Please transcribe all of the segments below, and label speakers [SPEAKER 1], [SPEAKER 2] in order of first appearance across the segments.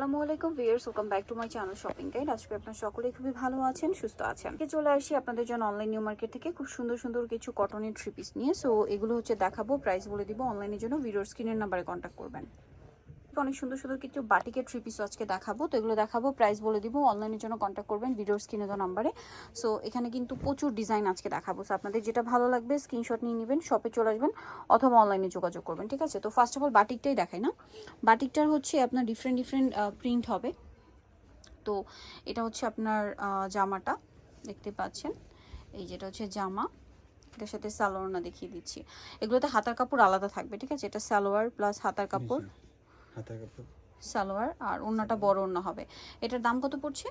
[SPEAKER 1] আসসালামু আলাইকুম viewers welcome back to my channel shopping guide. আজকে আপনার সকলেই খুবই ভালো আছেন, সুস্থ আছেন। আজকে চলে আসি আপনাদের জন্য অনলাইন নিউ মার্কেট থেকে খুব সুন্দর সুন্দর কিছু কটনের থ্রি পিস নিয়ে। সো এগুলো হচ্ছে দেখাবো প্রাইস বলে দিব অনলাইনের জন্য ভিডিওর স্ক্রিনের নাম্বারে কন্ট্যাক্ট করবেন। অনেক সুন্দর সুন্দর কিছু বাটিকের থ্রি পিস আজকে দেখাবো। তো এগুলো দেখাবো প্রাইস বলে দিব। অনলাইনের জন্য কন্ট্যাক্ট করবেন ভিডিওর স্ক্রিনে দেওয়া নাম্বারে সো এখানে কিন্তু প্রচুর ডিজাইন আজকে দেখাবো। সো আপনাদের যেটা ভালো লাগবে স্ক্রিনশট নিয়ে নেবেন শপে চলে আসবেন অথবা অনলাইনে যোগাযোগ করবেন ঠিক আছে? তো ফার্স্ট অফ অল বাটিকটাই দেখাই না। বাটিকটার হচ্ছে আপনার ডিফারেন্ট ডিফারেন্ট প্রিন্ট হবে। তো এটা হচ্ছে আপনার জামাটা দেখতে পাচ্ছেন? এই যেটা হচ্ছে জামা এটার সাথে সালোয়ার দেখিয়ে দিচ্ছি। এগুলোতে হাতার কাপড় আলাদা থাকবে ঠিক আছে? এটা সালোয়ার প্লাস হাতার কাপড়।
[SPEAKER 2] হাতের কাপড়।
[SPEAKER 1] সালোয়ার আর ওড়নাটা বড় ওড়না হবে। এটার দাম কত পড়ছে?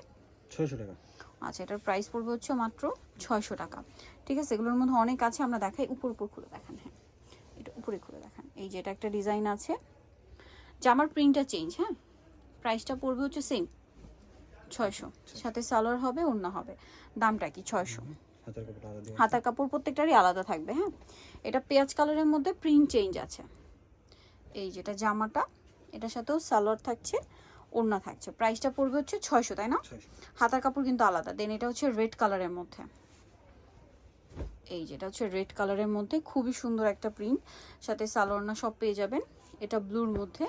[SPEAKER 2] ছয়শো টাকা।
[SPEAKER 1] আচ্ছা এটার প্রাইস পড়বে হচ্ছে মাত্র ছয়শো টাকা। ঠিক আছে এগুলোর মধ্যে অনেক আছে আমরা দেখাই। উপর উপর খুলে দেখান হ্যাঁ। এটা উপরে খুলে দেখান। এই যে এটা একটা ডিজাইন আছে। জামার প্রিন্টটা চেঞ্জ হ্যাঁ। প্রাইসটা পড়বে হচ্ছে সেম ছয়শো। সাথে সালোয়ার হবে ওড়না হবে। দামটা কি? ছয়শো।
[SPEAKER 2] হাতার কাপড়
[SPEAKER 1] প্রত্যেকটারই আলাদা থাকবে হ্যাঁ। এটা পেঁয়াজ কালারের মধ্যে প্রিন্ট চেঞ্জ আছে। এই যেটা জামাটা এটার সাথেও সালোয়ার থাকছে ওড়না থাকছে। প্রাইসটা পড়বে হচ্ছে ছয়শো তাই না? হাতার কাপড় কিন্তু আলাদা। দেন এটা হচ্ছে রেড কালারের মধ্যে। এই যেটা হচ্ছে রেড কালারের মধ্যে। খুবই সুন্দর একটা প্রিন্ট সাথে সালোয়ারনা সব পেয়ে যাবেন। এটা ব্লুর মধ্যে।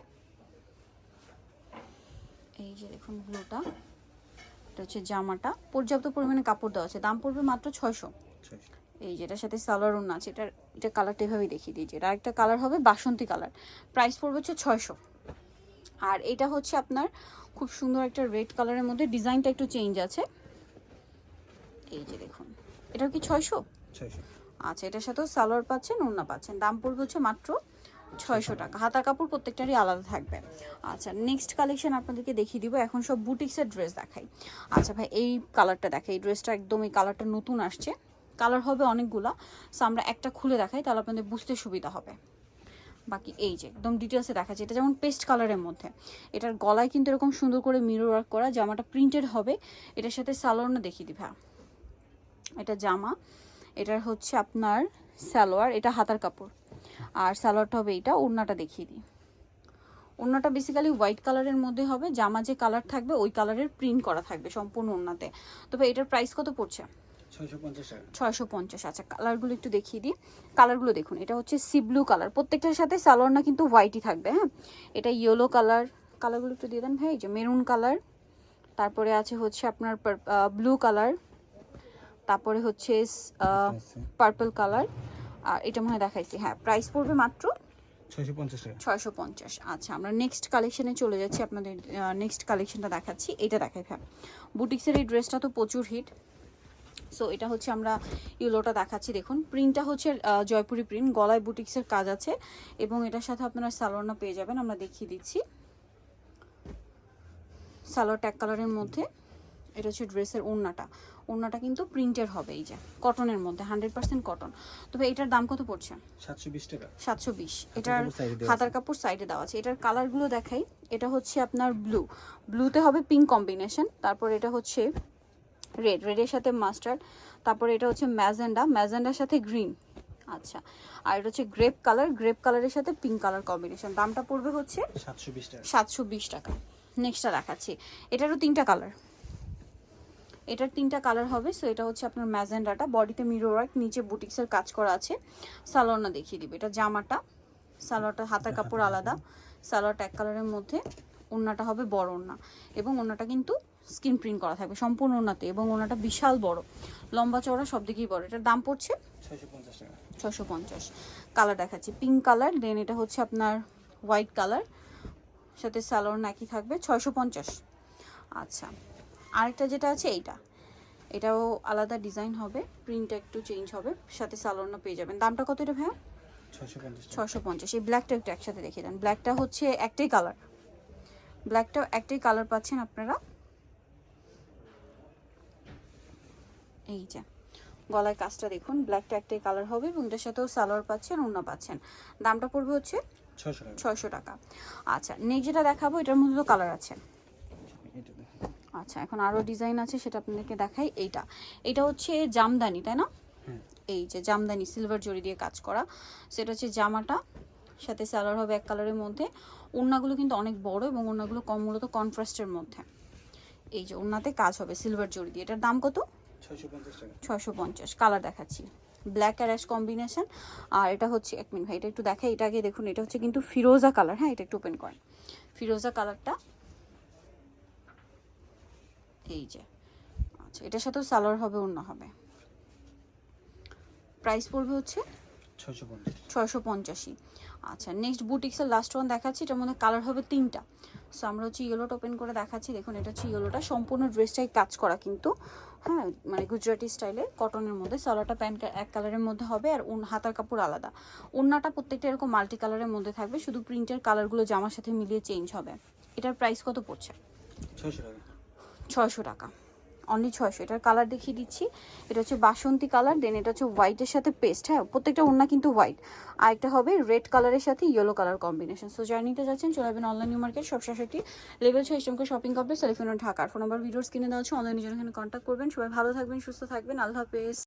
[SPEAKER 1] এই যে দেখুন ব্লুটা এটা হচ্ছে জামাটা। পর্যাপ্ত পরিমাণে কাপড় দেওয়া আছে। দাম পড়বে মাত্র ছয়শো। এই যেটার সাথে সালোয়ার ওড়না আছে। এটার এটা কালারটা এভাবেই দেখিয়ে দিয়েছি এটা একটা কালার হবে বাসন্তী কালার প্রাইস পড়বে হচ্ছে ছয়শো। আর এটা হচ্ছে আপনার খুব সুন্দর একটা রেড কালারের মধ্যে। ডিজাইনটা একটু চেঞ্জ আছে। এই যে দেখুন এটাও কি ছয়শো? আচ্ছা এটার সাথেও সালোয়ার পাচ্ছেন ওড়না পাচ্ছেন। দাম পড়বে হচ্ছে মাত্র ছয়শো টাকা। হাতার কাপড় প্রত্যেকটারই আলাদা থাকবে। আচ্ছা নেক্সট কালেকশন আপনাদেরকে দেখিয়ে দিব। এখন সব বুটিক্সের ড্রেস দেখাই। আচ্ছা ভাই এই কালারটা দেখাই। এই ড্রেসটা একদম এই কালারটা নতুন আসছে। কালার হবে অনেকগুলা। সো আমরা একটা খুলে দেখাই তাহলে আপনাদের বুঝতে সুবিধা হবে। বাকি এই যে, একদম ডিটেলসে দেখাচ্ছে। এটা যেমন পেস্ট কালারের মধ্যে। এটার গলায় কিন্তু এরকম সুন্দর করে মিরর ওয়ার্ক করা, জামাটা প্রিন্টেড হবে। এটার সাথে সালোয়ার না দেখিয়ে দিবে। এটা জামা। এটার হচ্ছে আপনার সালোয়ার, এটা হাতার কাপড়। আর সালোয়ারটা হবে এটা ওড়নাটা দেখিয়ে দিই। ওড়নাটা বেসিক্যালি হোয়াইট কালারের মধ্যে হবে। জামা যে কালার থাকবে, ওই কালারের প্রিন্ট করা থাকবে সম্পূর্ণ ওড়নাতে। তবে এটার প্রাইস কত পড়ছে?
[SPEAKER 2] ছয়শো পঞ্চাশ
[SPEAKER 1] আচ্ছা কালারগুলো একটু দেখিয়ে দিই। কালারগুলো দেখুন এটা হচ্ছে সি ব্লু কালার প্রত্যেকটার সাথে সালোয়ার না কিন্তু হোয়াইটই থাকবে হ্যাঁ? এটা ইয়েলো কালার কালারগুলো একটু দিয়ে দেন ভাই এই যে মেরুন কালার তারপরে আছে হচ্ছে আপনার ব্লু কালার তারপরে হচ্ছে। পার্পল কালার আর এটা মনে হয় দেখাইছি হ্যাঁ প্রাইস পড়বে মাত্র
[SPEAKER 2] ছয়শো পঞ্চাশ
[SPEAKER 1] ছয়শো পঞ্চাশ। আচ্ছা আমরা নেক্সট কালেকশনে চলে যাচ্ছি আপনাদের নেক্সট কালেকশনটা দেখাচ্ছি। এটা দেখাই হ্যাঁ বুটিক্সের এই ড্রেসটা তো প্রচুর হিট সো এটা হচ্ছে আমরা ইউলোটা দেখাচ্ছি দেখুন। প্রিন্টটা হচ্ছে জয়পুরি প্রিন্ট গলায় বুটিক্সের কাজ আছে। এবং এটার সাথে আপনারা সালোয়ারনা পেয়ে যাবেন আমরা দেখিয়ে দিচ্ছি। সালোয়ার ট্যাগ কালারের মধ্যে এটা হচ্ছে ড্রেসের ওড়নাটা। ওড়নাটা কিন্তু প্রিন্টের হবে এই যে কটনের মধ্যে হান্ড্রেড পার্সেন্ট কটন তবে এটার দাম কত পড়ছে?
[SPEAKER 2] সাতশো বিশ টাকা।
[SPEAKER 1] সাতশো বিশ। এটার হাতার কাপড় সাইডে দেওয়া আছে। এটার কালারগুলো দেখাই। এটা হচ্ছে আপনার ব্লু ব্লুতে হবে পিঙ্ক কম্বিনেশন তারপর এটা হচ্ছে রেড রেডের সাথে মাস্টার্ড তারপর এটা হচ্ছে ম্যাজেন্ডা ম্যাজেন্ডার সাথে গ্রিন আচ্ছা আর এটা হচ্ছে গ্রেপ কালার গ্রেপ কালারের সাথে পিঙ্ক কালার কম্বিনেশন দামটা পড়বে হচ্ছে
[SPEAKER 2] সাতশো বিশ টাকা।
[SPEAKER 1] নেক্সটটা দেখাচ্ছি এটারও তিনটা কালার এটার তিনটা কালার হবে সো এটা হচ্ছে আপনার ম্যাজেন্ডাটা বডিতে মিরো ওয়ার্ক নিচে বুটিক্সের কাজ করা আছে সালোয়ারটা দেখিয়ে দিবে এটা জামাটা সালোয়ারটা হাতার কাপড় আলাদা সালোয়ারটা এক কালারের মধ্যে ওড়নাটা হবে বড় ওড়না এবং ওড়নাটা কিন্তু স্কিন প্রিন্ট করা থাকবে সম্পূর্ণ ওনাতে এবং ওড়নাটা বিশাল বড়। লম্বা চওড়া সব দিকেই বড়। এটার দাম পড়ছে? ছশো পঞ্চাশ কালার দেখাচ্ছি। পিঙ্ক কালার দেন এটা হচ্ছে আপনার হোয়াইট কালার সাথে স্যালোর নাকি থাকবে ছয়শো পঞ্চাশ। আচ্ছা আরেকটা যেটা আছে এইটা। এটাও আলাদা ডিজাইন হবে প্রিন্টটা একটু চেঞ্জ হবে সাথে সালোয়ারনা পেয়ে যাবেন। দামটা কত এটা ভাইয়া? ছশো পঞ্চাশ এই ব্ল্যাকটা একটু একসাথে দেখিয়ে দেন। ব্ল্যাকটা হচ্ছে একটাই কালার ব্ল্যাকটা একটাই কালার পাচ্ছেন আপনারা। এই যে গলায় কাজটা দেখুন ব্ল্যাকটা একটাই কালার হবে এবং এটার সাথেও সালোয়ার পাচ্ছেন ওড়না পাচ্ছেন। দামটা পড়বে হচ্ছে
[SPEAKER 2] ছয়শো টাকা।
[SPEAKER 1] আচ্ছা নেক্সট যেটা দেখাবো এটার মধ্যে তো কালার আছে। আচ্ছা এখন আরও ডিজাইন আছে সেটা আপনাদেরকে দেখাই। এইটা এটা হচ্ছে জামদানি তাই না?
[SPEAKER 2] হ্যাঁ।
[SPEAKER 1] এই যে জামদানি সিলভার জরি দিয়ে কাজ করা। সেটা হচ্ছে জামাটা সাথে স্যালার হবে এক কালারের মধ্যে। ওড়নাগুলো কিন্তু অনেক বড় এবং ওড়নাগুলো কম মূলত কনট্রাস্টের মধ্যে। এই যে ওড়নাতে কাজ হবে সিলভার জড়ি দিয়ে। এটার দাম কত?
[SPEAKER 2] ছয়শো পঞ্চাশ
[SPEAKER 1] কালার দেখাচ্ছি। ব্ল্যাক আর অ্যাশ কম্বিনেশন আর এটা হচ্ছে এক মিনিট ভাই এটা একটু দেখাই এটা আগে দেখুন এটা হচ্ছে কিন্তু ফিরোজা কালার হ্যাঁ এটা একটু ওপেন করেন। ফিরোজা কালারটা এই যে আচ্ছা এটার সাথেও সালোয়ার হবে অন্য হবে। প্রাইস পড়বে হচ্ছে
[SPEAKER 2] ছয়শো পঞ্চাশি।
[SPEAKER 1] আচ্ছা নেক্সট বুটিক্সের লাস্ট ওয়ান দেখাচ্ছি এটার মধ্যে কালার হবে তিনটা। সো আমরা হচ্ছে ইয়েলোটা ওপেন করে দেখাচ্ছি। দেখুন এটা হচ্ছে ইয়েলোটা সম্পূর্ণ ড্রেসটাই কাজ করা কিন্তু হ্যাঁ মানে গুজরাটি স্টাইলে কটনের মধ্যে। সালোয়ারটা প্যান্ট এক কালারের মধ্যে হবে আর উন হাতার কাপড় আলাদা। ওনাটা প্রত্যেকটা এরকম মাল্টি কালারের মধ্যে থাকবে। শুধু প্রিন্টের কালারগুলো জামার সাথে মিলিয়ে চেঞ্জ হবে। এটার প্রাইস কত পড়ছে?
[SPEAKER 2] ছয়শো টাকা।
[SPEAKER 1] ছয়শো টাকা। অনলি ছয়শো। এটার কালার দেখিয়ে দিচ্ছি। এটা হচ্ছে বাসন্তী কালার দেন এটা হচ্ছে হোয়াইটের সাথে পেস্ট হ্যাঁ? প্রত্যেকটা ওড়না কিন্তু হোয়াইট আর একটা হবে রেড কালারের সাথে ইয়েলো কালার কম্বিনেশন সো যারা নিতে যাচ্ছেন, চলে যাবেন অনলাইন মার্কেট সব শাসাটি লেভেল ছয় ইসলামকে শপিং কমপ্লেক্স সেলিফোন ঢাকার ফোন নাম্বার ভিডিওস কিনে দেওয়া হচ্ছে অনলাইনে জন্য এখানে কন্ট্যাক্ট করবেন। সবাই ভালো থাকবেন, সুস্থ থাকবেন। আল্লাহ হাফেজ।